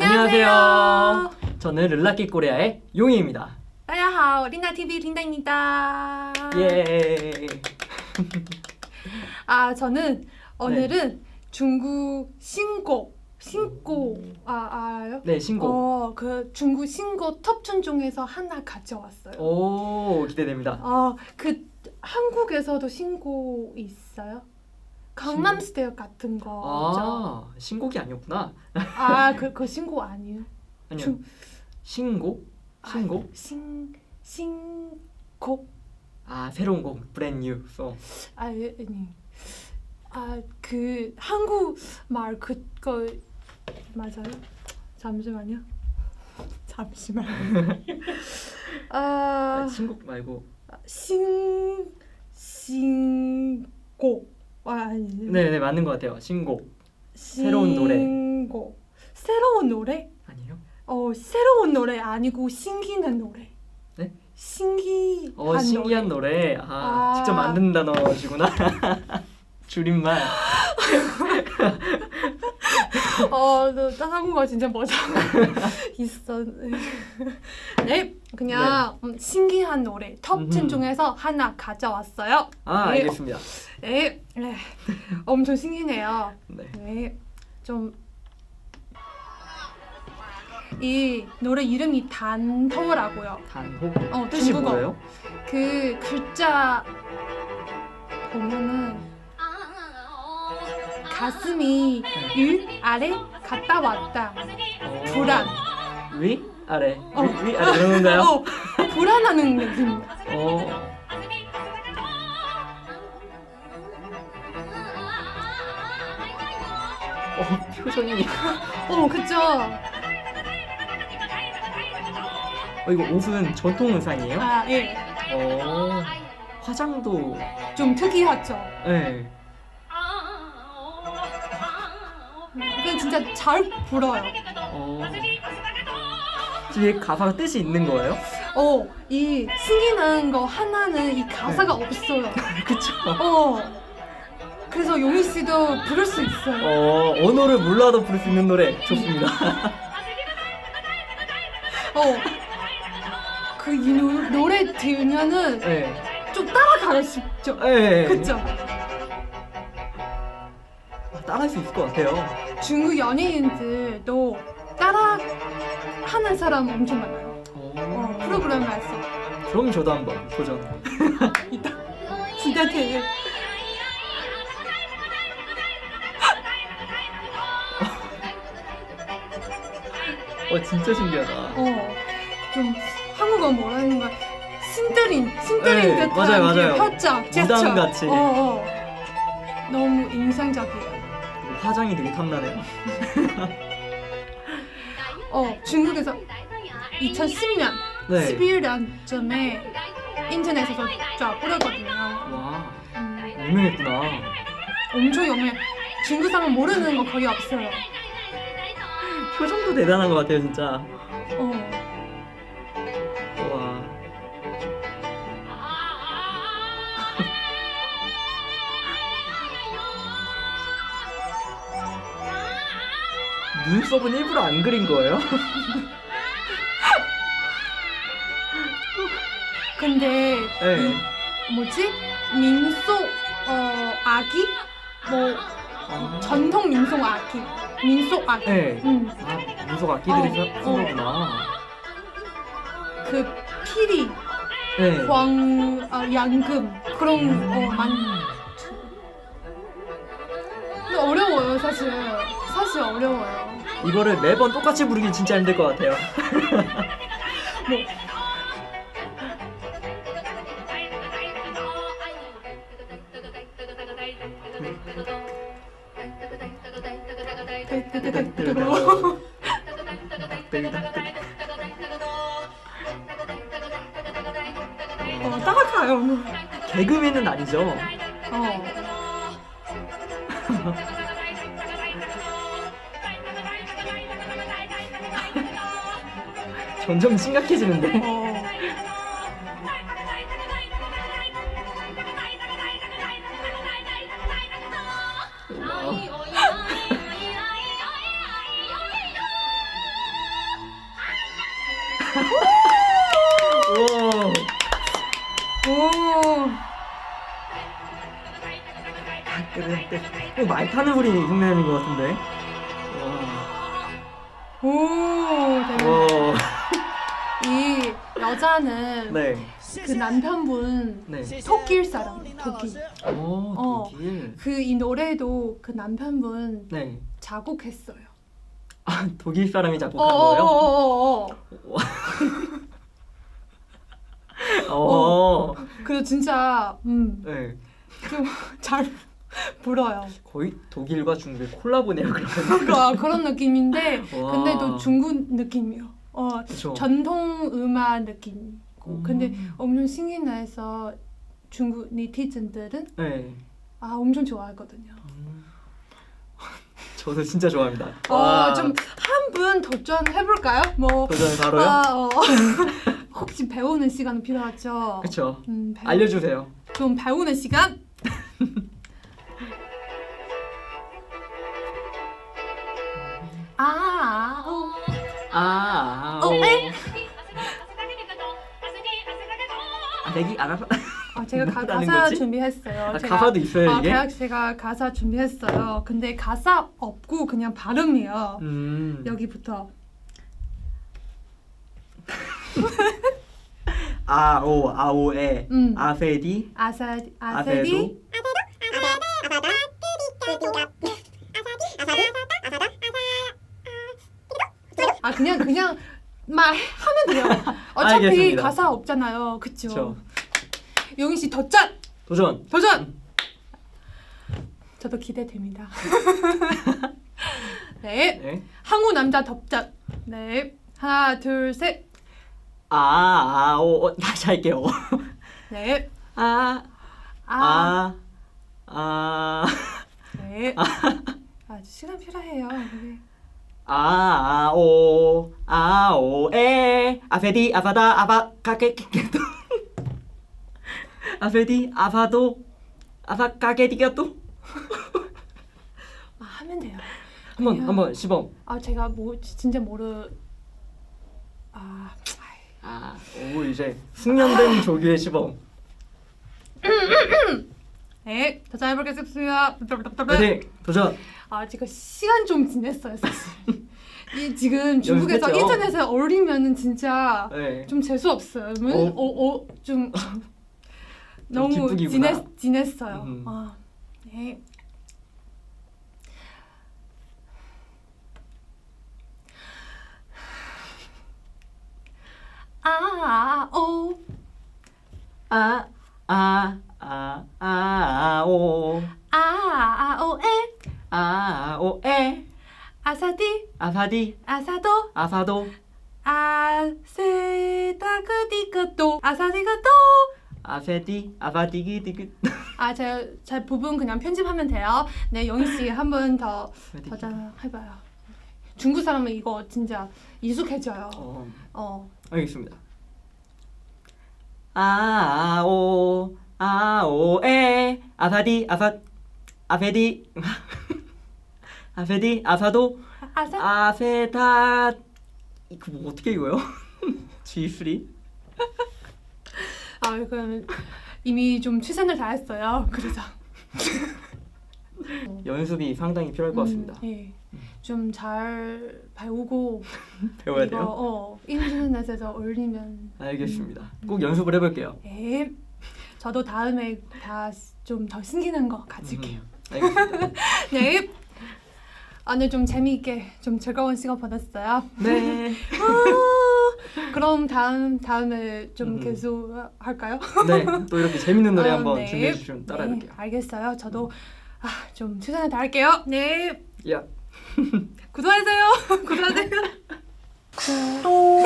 안녕하세요. 저는 르라키 코리아의 용희입니다. 大家好，린다 TV 린다입니다. 예. 아 저는 오늘은 중국 신곡 신곡 아 알아요? 네, 신곡. 어그 중국 신곡 톱10 중에서 하나 가져왔어요. 오, 기대됩니다. 아그 한국에서도 신곡 있어요? 강남스타일 같은 거. 아, 신곡이 아니었구나. 아그 그 신곡 아니에요? 아니요. 중- 신곡? 신곡? 아, 신 신곡 아, 새로운 곡. 브랜드 뉴 송. 아, 예, 아니. 아, 그 한국 말 그거 맞아요? 잠시만요. 잠시만요. 아, 신곡 말고. 신 신곡. 아, 아니. 네, 네, 맞는 것 같아요. 신곡. 새로운 노래. 신곡. 새로운 노래? 아니에요? 어, 새로운 노래 아니고 신기한 노래. 네? 신기한 어, 신기한 노래. 아, 아. 직접 만든 단어시구나. 줄임말. 어, 너 한국어 진짜 멋져 있어. 네, 그냥 음, 신기한 노래 톱10 음흠. 중에서 하나 가져왔어요. 아, 네. 알겠습니다. 네, 네, 엄청 신기해요. 네. 네, 좀. 이 노래 이름이 단토라고요. 단호. 어, 뜻이 중국어. 뭐예요? 그 글자 보면은 가슴이 위 아래 갔다 왔다 어, 불안 위? 아래. 어. 위, 위 아래 이런 건가요? 어, 불안하는 느낌 어. 어, 표정이. 어 그쵸 어, 이거 옷은 전통 의상이에요? 아예좀 어. 화장도. 특이하죠 네. 이건 진짜 잘 불어요 어. 뒤에 가사가 뜻이 있는 거예요? 어이 신기한 거 하나는 이 가사가 없어요 그쵸. 어 그래서 용희 씨도 부를 수 있어요 어, 언어를 몰라도 부를 수 있는 노래 좋습니다. 어 그 이 노래 들면은 네. 좀 따라가고 싶죠 네. 그쵸 따라할 수 있을 것 같아요. 중국 연예인들 도 따라 하는 사람 엄청 많아요. 어. 어, 프로그램에서 그럼 저도 한번 도전. 있다. 진짜 되게 어, 진짜 신기하다. 어 좀 한국어 뭐라는 거야 신들린 신들린 네, 듯한 맞아요, 그 맞아요. 표정 무당 제스처. 같이. 어, 어. 너무 인상적이에요. 화장이 되게 탐나네요. 어 중국에서 2010년 네. 11년쯤에 인터넷에서 쫙 뿌렸거든요. 와, 음, 유명했구나. 엄청 유명해. 중국 사람 모르는 거 거의 없어요. 표정도 대단한 것 같아요, 진짜. 눈썹은 일부러 안 그린 거예요? 근데 네. 이 뭐지 민속 어 악기 뭐 아. 전통 민속 악기 민속 악기 네. 음, 아, 무속 악기들이 어, 쓴 어. 그 피리 네. 광 어, 양금 그런 어 많이 근데 어려워요 사실 사실 어려워요 이거를 매번 똑같이 부르긴 진짜 힘들 것 같아요. 어 따라가요 개그맨은 아니죠? 어 점점 심각해지는데. 어. 오. 어, 말 타는 소리 흉내내는 것 같은데. 오. 여자는 네. 그 남편분 네. 독일 사람. 독일. 오, 어. 독일. 그 이 노래도 그 남편분 네. 작곡했어요. 아, 독일 사람이 작곡한 어, 거예요? 어어어어. 어. 그래서 진짜 음, 네. 좀잘 불어요. 거의 독일과 중국의 콜라보네요, 그러면. 그런 그런 느낌인데 와. 근데 또 중국 느낌이요. 어 그쵸. 전통 음악 느낌이고 음. 근데 엄청 신기해서 중국 니티즌들은 네. 아 엄청 좋아하거든요. 음. 저도 진짜 좋아합니다. 와. 어좀 한 분 도전 해 볼까요? 뭐 도전 바로요? 아, 어. 혹시 배우는 시간 필요하죠? 그쵸. 음, 배우, 알려주세요. 좀 배우는 시간? 아, 아, 어, 오. 에? 아, 내기 안 하서. 아, 제가 가, 뭐라는 가사 거지? 준비했어요. 아, 제가, 가사도 있어요, 아, 이게? 제가, 제가 가사 준비했어요. 근데 가사 없고 그냥 발음이요. 음. 여기부터 아오 아오에 음. 아페디 아사 아세디 아 그냥 그냥 말 하면 돼요. 어차피 알겠습니다. 가사 없잖아요. 그쵸? 그쵸. 용희 씨 도전 도전. 도전. 저도 기대됩니다. 네, 네. 한국 남자 덥전. 네, 하나 둘 셋. 아 아 오 어, 다시 할게요. 네, 아 아, 아, 아, 네. 아 시간 필요해요. 네. 아, 아오, 아오에, 아페디, 아바다, 아바, 까게디게도. 아페디, 아바도, 아바, 까게디게도. 아 하면 돼요. 한번, 그냥- 한번 시범. 아 제가 뭐 진짜 모르. 아, 아, 오 이제 숙련된 조교의 시범. 네, 도전 해보겠습니다. 네, 도전. 아 지금 시간 좀 지냈어요 사실. 이 지금 중국에서 연습했죠? 인터넷에 올리면은 진짜 네. 좀 재수 없어요. 어? 어 어 좀 너무 뒷북이구나. 지냈 지냈어요. 음. 아 네. 아오 아, 아, 아, 아오, 아오에 아오에, 아사디? 아사디, 아사도? 아사도, 아세다그디그도 아사디그도 아페디, 아바디기디기. 아, 제, 제 부분 그냥 편집하면 돼요. 네, 영희 씨 한 번더 도전 해봐요. 중국 사람은 이거 진짜 익숙해져요. 어, 어, 알겠습니다. 아오 아오에. 아사디 아사 아페디 아페디 아사도 아사, 아페다 이거 뭐 어떻게 읽어요? G3 아, 이건 이미 좀 최선을 다했어요. 그래서 연습이 상당히 필요할 것 같습니다. 음, 예, 좀 잘 배우고 배워야 이거, 돼요. 어, 인터넷에서 올리면 알겠습니다. 꼭 연습을 해볼게요. 네, 저도 다음에 다 좀더 신기한 거 가질게요. 음, 알겠습니다. 네. 오늘 좀 재미있게 좀 즐거운 시간 보냈어요. 네. 아, 그럼 다음 다음에 좀 음. 계속 할까요? 네. 또 이렇게 재밌는 노래 아, 한번 네. 준비해 주시면 따라해볼게요. 네, 알겠어요. 저도 아, 좀 최선을 다할게요. 네. 야. 구독하세요. 구독하세요. 구독,